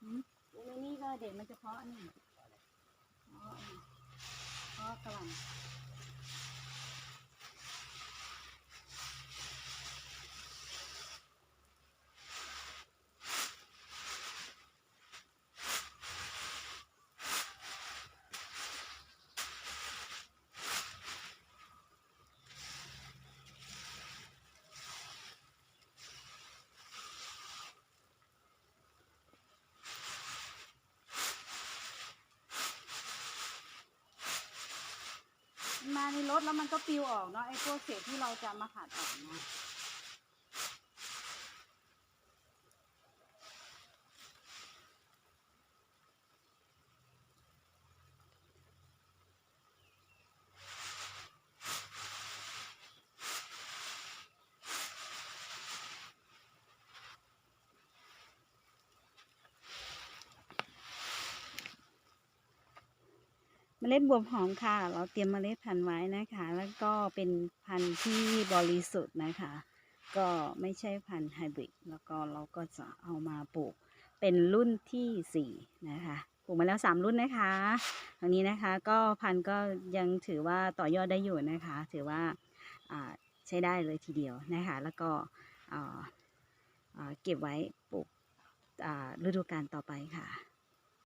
หืมในนี้ก็เด็ดมันจะเพาะนี่เพาะนี่เพาะกระหล่ำ มาในรถแล้วมันก็ปลิวออกเนาะไอ้พวกเศษที่เราจะมาหัดออกเนาะ เมล็ดบวหอมค่ะ เราเตรียมเมล็ดพันธุ์ไว้นะคะ แล้วก็เป็นพันธุ์ที่บริสุทธิ์นะคะ ก็ไม่ใช่พันธุ์ไฮบริดแล้วก็เราก็จะเอามาปลูกเป็นรุ่นที่สี่นะคะปลูกมาแล้วสามรุ่นนะคะตรงนี้นะคะก็พันธุ์ก็ยังถือว่าต่อยอดได้อยู่นะคะ ถือว่าาใช้ได้เลยทีเดียวนะคะ แล้วก็เก็บไว้ปลูกฤดูกาลต่อไปค่ะ